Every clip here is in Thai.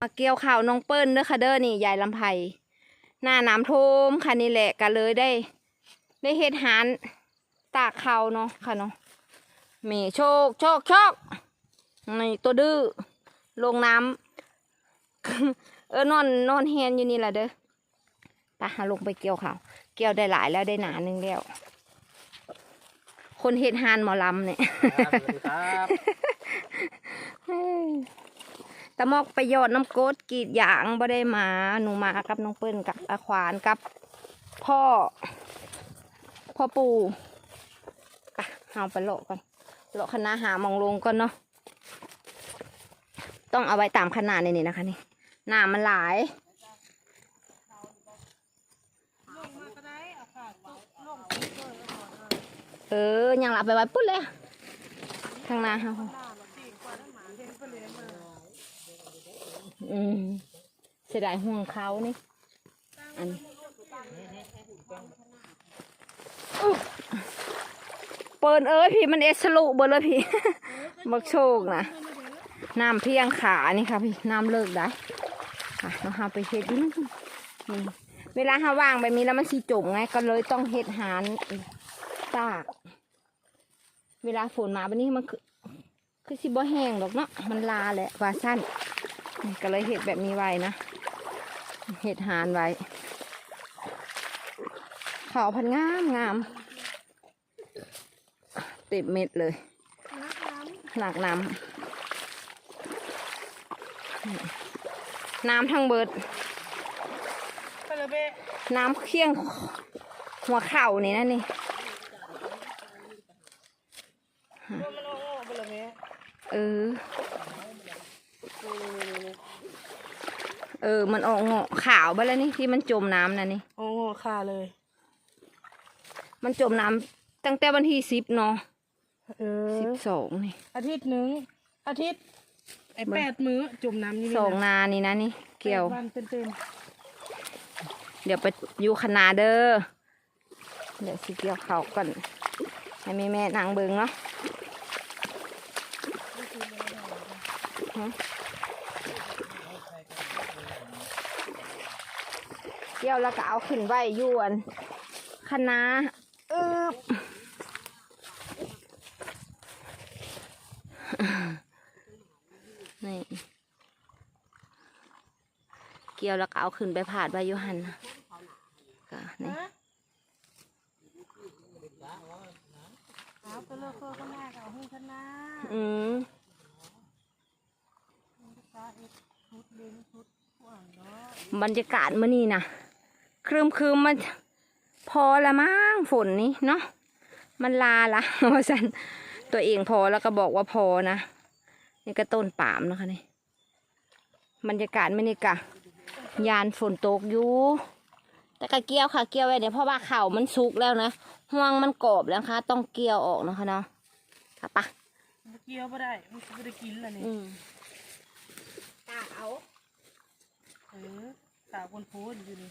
มาเกี่ยวข่าวน้องเปิ้ลเด้อค่ะเด้อนี่ยายลำไพหน้าน้ำท่วมค่ะนี่แหละก็เลยได้ ได้เฮ็ดหานตากข้าวเนาะค่ะเนาะแมีโชคโชคโชคนี่ตัวดื้อลงน้ำเออนอนนอนแฮนอยู่นี่แหละเด้อไปหาลงไปเกี่ยวข้าวเกี่ยวได้หลายแล้วได้หนาหนึงแล้ว คนเฮ็ดหานหมอลำเนี่ยครับ ตะมอกไปยอดน้ำโกดกรีดยางบ่ได้มาหนูมากับน้องเปิ้ลกับอาขวานกับ พ่อ พ่อปู่กะเอาไปโลาะก่อนโลาะคณะหามองลงก่อนเนาะต้องเอาไว้ตามขนาดนี่นี่นะคะนี่หน้ามันหลายเออยังหลับไปไว้ปุ๊บเลยข้างหน้าเฮา อืมเสียดายห่วงเขานี่ อันเปิดเอ้ยพี่มันเอสลุเบอร์เลยพี่ บักโชคนะน้ำเพียงขานี่ค่ะพี่น้ำเลิกได้อะเราหาไปเฮ็ดนี่เวลาหาว่างแบบนี้แล้วมันสีจมไง ก็เลยต้องเฮ็ดหานตาก เวลาฝนมาแบบนี้มันคือคือสิบ่แห้งหรอกเนาะมันลาแหละว่าสั้น ก็เลยเห็ดแบบนี้ไว้นะ เห็ดหานไว้เขาวพันงามงามเต็มเม็ดเลย หนักน้ำน้ำทั้งเบิดไปเลยเบ้น้ำเคี่ยงหัวเข่านี่นะนี่ว่ามันโง่ๆไปเลยเบ้เออ ออมันออกเงาะขาวไปแล้วนี่ที่มันจมน้ำนะนี่โง่ๆค่ะเลย มันจมน้ำตั้งแต่วันที่สิบเนาะเอสิอบสองนี่ อาทิตย์หนึ่งอาทิตย์ไอ้แปดมื้อจุ่มน้ำนี่สองนานี่นะนี่ เกี่ยว แปดวันเต็มเดี๋ยวไปอยู่คณาเด้อ เดี๋ยวสิเกี่ยวเขาวก่อน ให้แม่แม่นางเบิงเนาะฮะเกี่ยวแล้วก็เอาขึ้นไว้อยวนคณะอึบนี่เกี่ยวแล้วก็เอาขึ้นไปผาดไว้อยูหันนะก็ๆนี่ฮะเอาไปเลิกเลิกก็น่าเอาให้ชนะอืมตาเอ็ดชุดเล้งชุดหวานเนาะบรรยากาศมื่อนี้นะ ครึมครึมๆมันพอละมั้งฝนนี้เนาะมันลาละว่าสันตัวเองพอแล้วก็บอกว่าพอนะนี่ก็ต้นปาล์มนะคะนี่บรรยากาศมื่อนี้กะ ยานฝนตกอยู่แต่ก็เกี่ยวค่ะเกี่ยวไว้เดี๋ยวเพราะว่าเข่าวมันสุกแล้วนะห่วงมันกรอบแล้วนะคะต้องเกี่ยวออกนะคะเนาะค่ะปะมันเกี่ยวไม่ได้มันจะไม่ได้กินละนี่อืมตาเอาเออสาวคนโพสอยู่นี่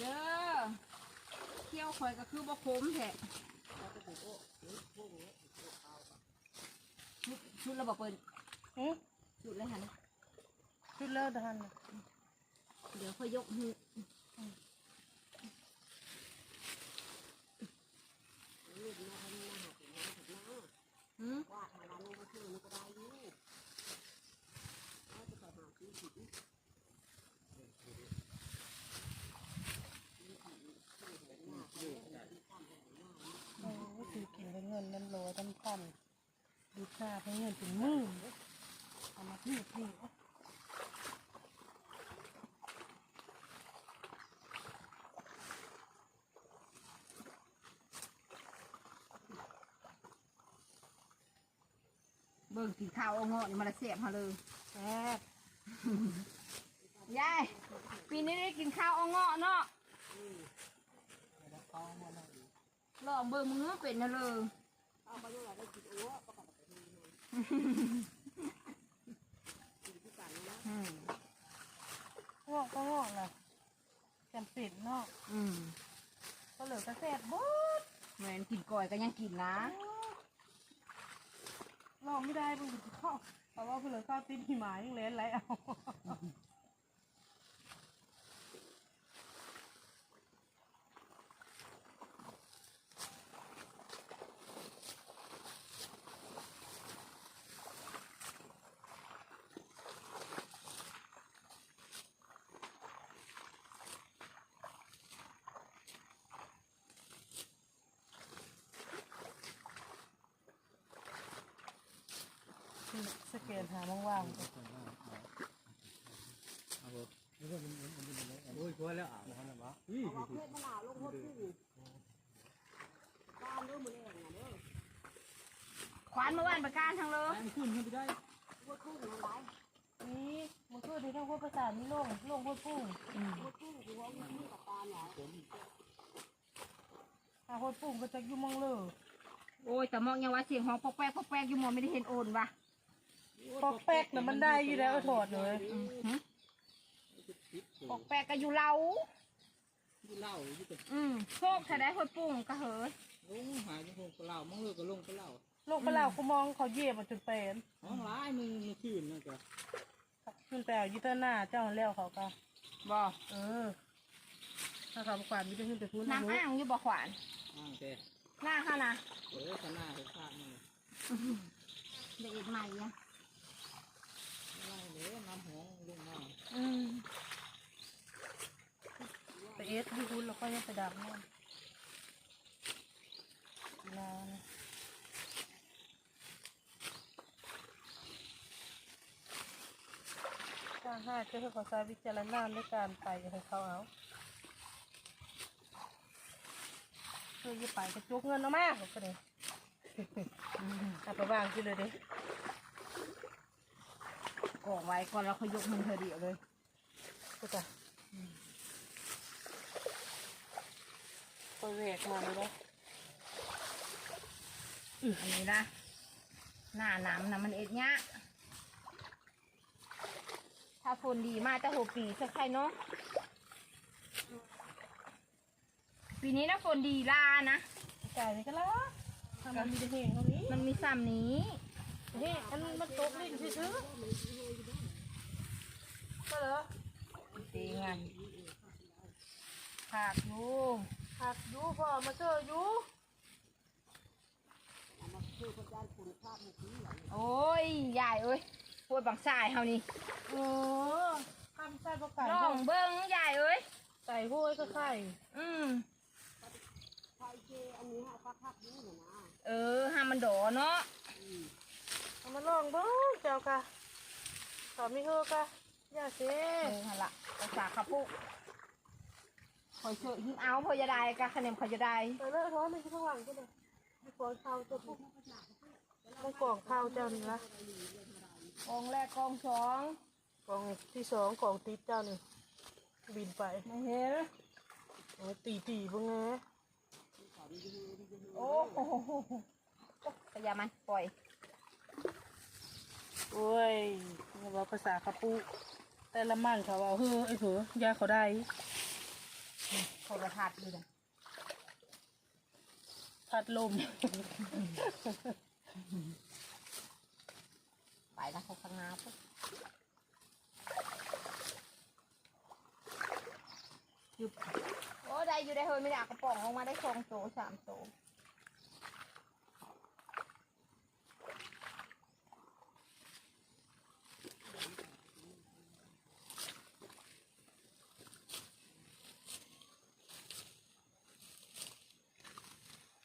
เด้อเที่ยวข่อยก็คือบ่คมแท้ชุดชุดระบบเปิดเอ๊ะชุดเลยค่ะนะชุดเลิศทันเดี๋ยวค่อยยกมือหืมโอ้ถือกินไปเงินนั่นโลตั้งพันดูค่าไปเงินถึงหมื่นเอามาที่ที่ เบิ่งสีขาวเอาเงาะนี่มาละเสียบเขาเลยแซ่บยายปีนี้ได้กินข้าวเอาเงาะเนาะลองเบิ่งมือเป็นนะเลยอืมงอกก็งอกแหละจำเป็นเนาะอืมก็เหลือกระแสบบูดแมนกินก่อยก็ยังกินนะ ลองไม่ได้เพิ่งจะเข้าเพราะว่าเพิ่งเลือข้าติดหิมะยังเล่นไรเอา สแกนหางโอ้ยพอแล้วอะมันะวะอีขวานเมื่อวานประการทางเลยขึ้นขึ้นไปได้นี่มันคือที่ต้องพูดภาษานี่ลงลงพูดพุ่งถ้าพูดพุ่งก็จะยู่มองเลยโอ้ยแต่มองยังว่าเสียงห้องปอกแป๊กปอกแป๊กอยู่หมองไม่ได้เห็นโอนวะ ปอกแป๊กน่ะมันได้อยู่แล้วถอดเลยอืมหึปอกแป๊กก็อยู่เล้าเหล้าอยู่กับอืมโชคถ้าได้หอยปุ่งก็เหอะลงหายพวกเหล้ามองเลิกก็ลงไปเหล้าลงไปแล้วกูมองเขาเย็บมาจนเป็นห้องร้ายมึงมือคืนนะจ๊ะขึ้นไปเอายูเตอร์หน้าเจ้าแล้วเขาก็บ่เออ ถ้าเขาประกวาดมิจะขึ้นไปพูดนะน้ำอ้างอยู่บ่ขวานอ้างแต่หน้าค่ะนะเออขนาดเห็นภาพนี่เด็กใหม่อะ ไล่เลยน้ำหองลงมา อืม ไปเอสที่คุณแล้วก็ยังไปดับนั่นนานถ้าห้าจะให้เขาใช้วิจารณญาณในการไปให้เขาเอาคือจะไปก็จุกเงินเอามากก็เลยเอาไปวางที่เลยเด้กองไว้ก่อนแล้วเขายกมันเธอเดียวเลยก็จะ ไปแหวกมาเลยเนาะอันนี้นะหน้าน้ำนะมันเอ็ดเนี้ยถ้าฝนดีมากจะหัวปีสักใครเนาะปีนี้นะฝนดีลานะจ่ายไปกันแล้วทำมันมีแต่เหงตรงนี้มันมีซ้ำนี้เฮ้อันมันตกลิ้นซื้อๆก็เหรอตีงานหักอยู่ หักอยู่พอมาเจออยู่ โอ้ยยายเอ้ยพูดบังสายเฮานี่เออทำใส่ประกาศลองเบิ้งยายเอ้ย ใส่ห้วยก็ไข่อืมเออห้ามมันโดเนาะเอามาลองเบ้งเจ้ากะต่อมีเฮอกะอย่าเซ่เออฮะละภาษาขับปุกค อยช่วยหิ้มเอาพอจะได้กะคะแนนพอจะได้ไปเลยท้อมันที่ข้างหลังก็เลยมีกองข้าวจ้าปุ๊บมันกองข้าวเจ้านี่ละกองแรกกองสองกองที่สองกองติดเจ้านี่บินไปไม่เห็นโอ้ตีตีพวกไงโอ้โหพยายามมันปล่อยโอ้ยนี่ว่าภาษาคาปุแต่ละมั่นเขาเอาเฮ้อไอ้เผือยาเขาได้ โทรทัศน์ดูนะพัดลม ไปนะเขาข้างหน้าปุ๊บหยุดโอ้ได้อยู่ได้เฮ้ยไม่ได้เอากระป๋องออกมาได้สองโตสามโต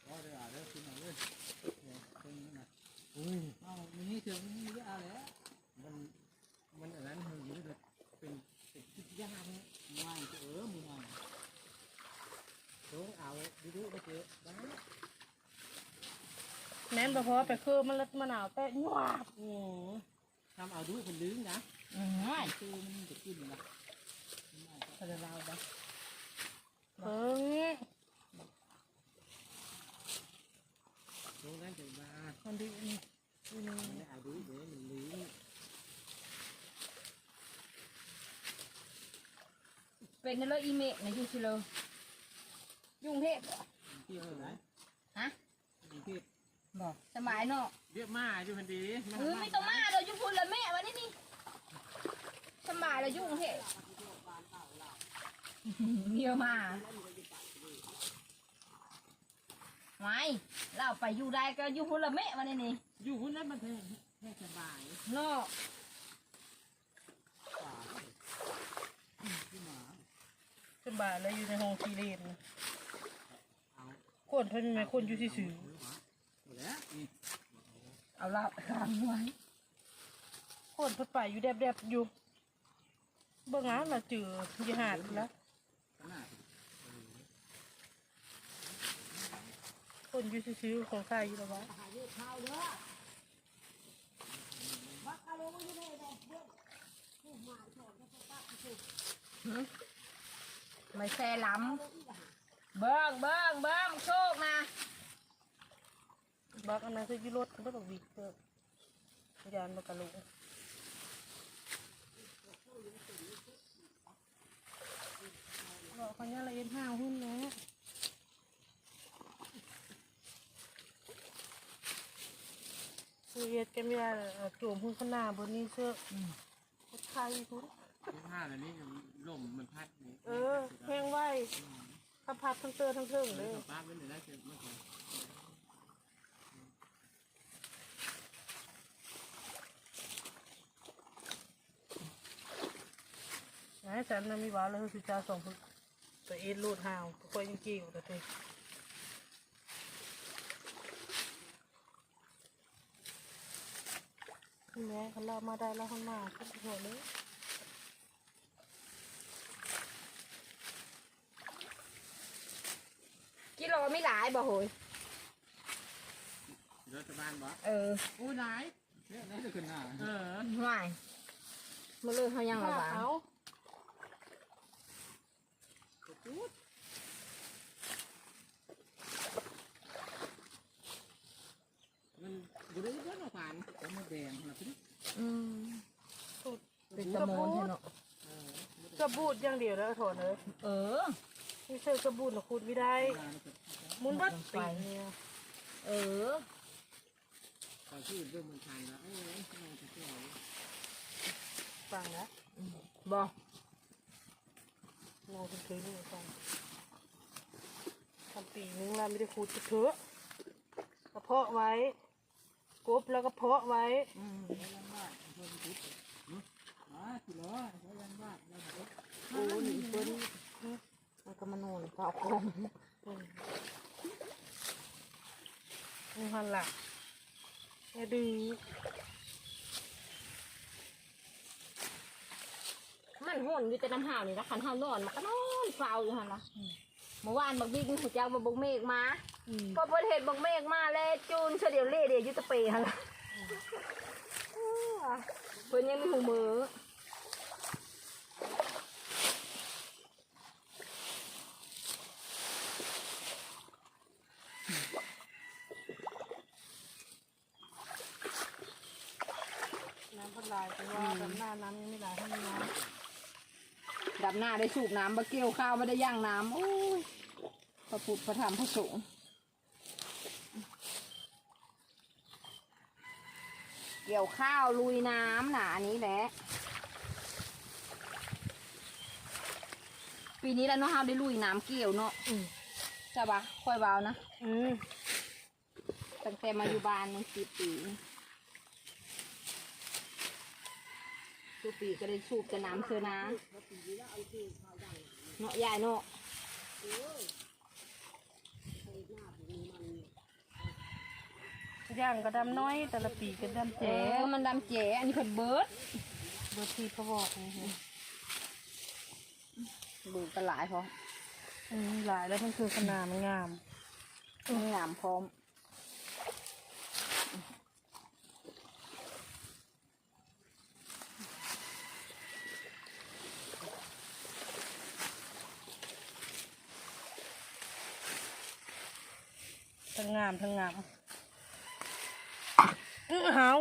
อ๋อเดี๋ยวอะเดี๋ยวขึ้นมาเลยเนี่ยตรงนี้นะอุ้ยเอ้ามันนี่เถื่อนมันเยอะแล้วมันมันอันนั้นมันอยู่แบบเป็นเป็นคิดยากเนี่ยไม่เออมือมันลงเอา ดูดูไปเจอได้แน่นบ่พอไปคือมันละมะนาวแต่หวาบโอ้ทำเอาดูคนลืมนะอืมคือมันจะกินนะเขาจะเล่าได้เพิ่งลงนั้นจะมามันดีนี่นี่ไม่ได้เอาดูเดี๋ยวมันลืมเป็นนั่นเลยอีเมะนะยูชิโล ยุ่งเทพเหรอเที่ยวไหนฮะที่บอกสมัยเนาะเรียกมาอยู่พันดีเออไม่ต้องมาเรายุ่งพูนละแม่วันนี้นี่สมัยเรายุ่งเทพเมียมาไม่เราไปอยู่ได้ก็ยุ่งพูนละแม่วันนี้นี่อยู่หุ้นนั้นมันแท้แท้สบายเนาะที่หมาสบายแล้วอยู่ในห้องซีเรียนเอา คนเพิ่นแม่คนอยู่ที่สื่อเอาเราค้างไว้คนเพิ่นไปอยู่แดบๆอยู่เบิ่งแล้วน่ะจือยี่หาดแล้วขนาดคนอยู่ซื่อของใครอยู่แล้ววะไม่แซ่ล้ำ เบิ้งเบิ้งเบิ้งโชคนะบักอันนั้นคืออยี่รถมันต้องวิกเตอร์ยานมากระลุงบอกเขาเนี่ยละเอ็นห้าวหุ้นนะคือเอ็ดกันไม่ได้เอ่อโจมหุ้นข้างหน้าบนนี้เสื้อใครคุณที่ผ้าแบบนี้ลมมันพัดนี่เออแห้งไว้ ถ้าพัดทั้งเตอทั้งเทิงเลยป้าเป็นหนึ่งได้เสร็จเมื่อกี้นะฉันน่ะมีหวานเลยคือสิจ้าสองพึกตัวเอ็ดรูดหาวค่อยยังเกี่ยวแต่เธอแม่เขาเล่ามาได้แล้วเขามาขึ้นหัวเลย กิโลไม่หลายบ่โหยรัฐบาลบอกเอออู้ไหนเนี่ยได้จะขึ้นหน้าเออไม่มาเลยเขายังระบาดเอามันบุได้เยอะหน่อยผ่านแล้วมันแดงนะพี่อืมสุดเป็นสมอนเถอะเนาะกระบูดอย่างเดียวแล้วโถนเลยเออนี่เสื้อกระบูดนะคุณไม่ได้งาน มุนบัดปีเออตอนที่เริ่มมันทานแล้วเอ้ยงานจะเที่ยวฟังนะบอกมองเป็นคืนนี่ฟังทำปีนึงแล้วไม่ได้คูดจะเถอะกระเพาะไว้กบแล้วก็เพาะไว้อืมยังบ้าอ๋อสิเหรอยังว่าแล้วแบบโอ้หนีเปิ้ลมันก็มาโนนก็เอาคมอืม นี่หันหลักแม่ดื้อมันหุ่นอยู่แต่น้ำห่าวนี่ละคันห่าวนอนมันก็นอนเฝ้าอยู่หันละเมื่อวานบักบิ๊กหัวเจ้ามาบกเมฆมาอืมพอเพิ่นเห็นบักเมฆมาแล้วจูนเฉลียวเล่เดียวอยุตะเปหันละเพิ่นยังมีหูมือ น้ำพัดลาย แต่ว่าดำหน้าน้ำยังไม่ไหลให้มีน้ดับหน้าได้สูบน้ำบะเกี่ยวข้าวไม่ได้ย่างน้ำโอ้ยพระพุทธพระธรรมพระสงฆ์เกี่ยวข้าวลุยน้ำหนาอันนี้แหละ ปีนี้แล้วเนาะเฮาได้ลุยน้ำเกี่ยวเนาะำอืมใช่ปะค่อยเบานะอืม ตั้งแต่มาอยู่บ้านมันสิบปี ทุกปีก็ได้สูบแต่น้ำเสือนะเนาะยายเนาะย่างก็ดำน้อยแต่ละปีก็ดำเจ๋แจ๋มันดำเจ๋อันนี้เพิ่นเบิร์ดบางทีเขาบอกนะฮะดูกันหลายพออืมหลายแล้วมันคือขนาดมันงามมีหนามพร้อม ทั้งงามทั้งงามอื้อเฮา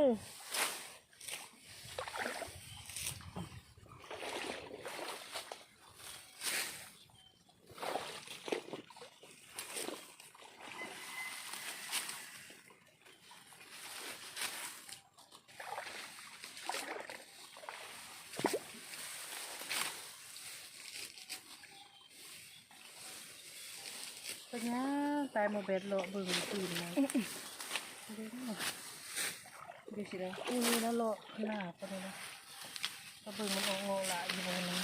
ป็นยังตายโมเบ็ดโลเบึงตื่นมาเดี๋ยวนะเดี๋ยวสิเลยนี่แล้วโลหน้าไปเลยนะกระเบึงมันออกงอละอยู่ตรงนี้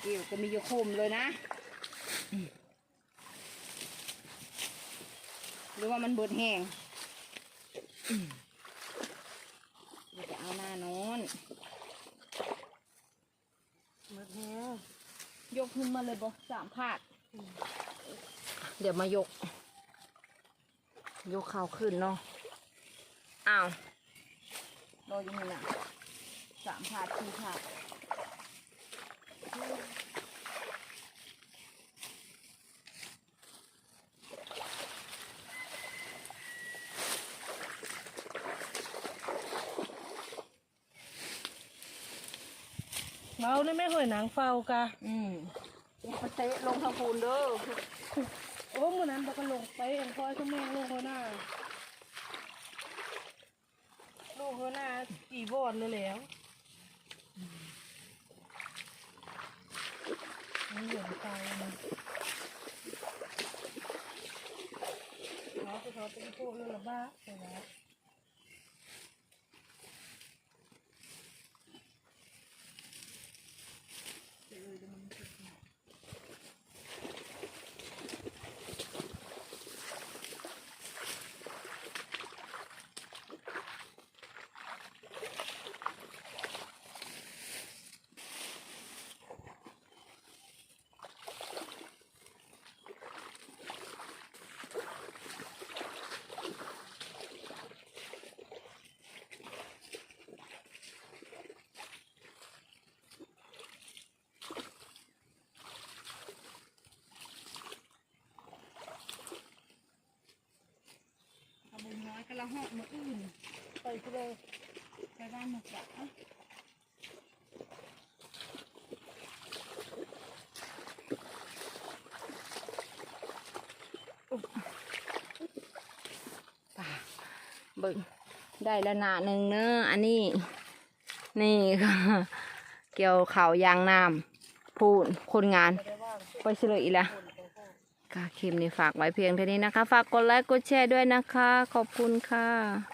เกี่ยวก็มีอยู่ คมเลยนะ หรือว่ามันบดแห้งเดี๋ยวจะเอาหน้านอนมืดแห้ยกขึ้นมาเลยบอสามพาด เดี๋ยวมายก ยกเข่าขึ้นเนาะอ้าวรออยู่นี่นะสามพาดสี่พาด เราเนี่ยไม่เหยหนังเฝ้ากะอืมอย่าไปเตะลงทางปูนเด้อโอ้มื่อนั้นเราก็ลงไปเองพ่อชั่วโมงลงหัวหน้าลูกหัวหน้าจีบอดเลยแล้วนี่เหลืองตายนะเขาจะเขาเป็นพวกเรื่องละบ้าใช่ไหมเอาบุญ น้อยก็ละหอกมืออื่นไปเลยไปบ้านหมกจ๋าป่าเบิ่งได้แล้วหนาหนึ่งเนอะอันนี้ นี่ค่ะ เกี่ยวเขายางน้ำพูนคนงาน ไปเฉลยอีกแล้ว คลิปนี้ฝากไว้เพียงเท่านี้นะคะ ฝากกดไลค์กดแชร์ด้วยนะคะ ขอบคุณค่ะ